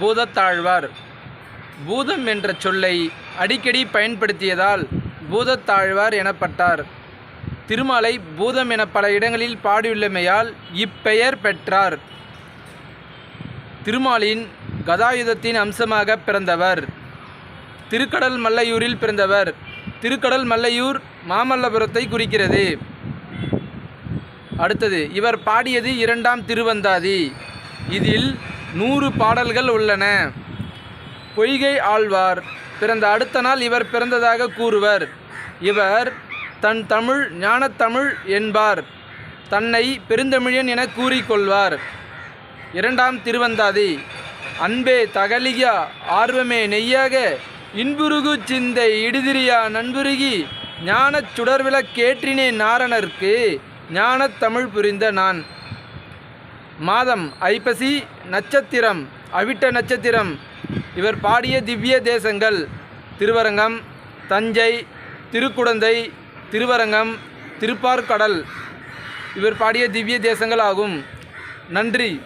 பூதத்தாழ்வார். பூதம் என்ற சொல்லை அடிக்கடி பயன்படுத்தியதால் பூதத்தாழ்வார் எனப்பட்டார். திருமாலை பூதம் என பல இடங்களில் பாடியுள்ளமையால் இப்பெயர் பெற்றார். திருமாலின் கதாயுதத்தின் அம்சமாக பிறந்தவர். திருக்கடல் மல்லையூரில் பிறந்தவர். திருக்கடல் மல்லையூர் மாமல்லபுரத்தை குறிக்கிறது. அடுத்தது இவர் பாடியது இரண்டாம் திருவந்தாதி. இதில் நூறு பாடல்கள் உள்ளன. பொய்கை ஆழ்வார் பிறந்த அடுத்த நாள் இவர் பிறந்ததாக கூறுவர். இவர் தன் தமிழ் ஞானத்தமிழ் என்பார். தன்னை பெருந்தமிழன் என கூறிக்கொள்வார். இரண்டாம் திருவந்தாதி அன்பே தகலியா ஆர்வமே நெய்யாக இன்புருகு சிந்தை இடுதிரியா நண்புருகி ஞானச் சுடர்விளக்கேற்றினேன் நாரணர்க்கு ஞானத் தமிழ் புரிந்த நான். மாதம் ஐப்பசி நட்சத்திரம் அவிட்ட நட்சத்திரம். இவர் பாடிய திவ்ய தேசங்கள் திருவரங்கம் தஞ்சை திருக்குடந்தை திருவரங்கம் திருப்பார்கடல். இவர் பாடிய திவ்ய தேசங்கள் ஆகும். நன்றி.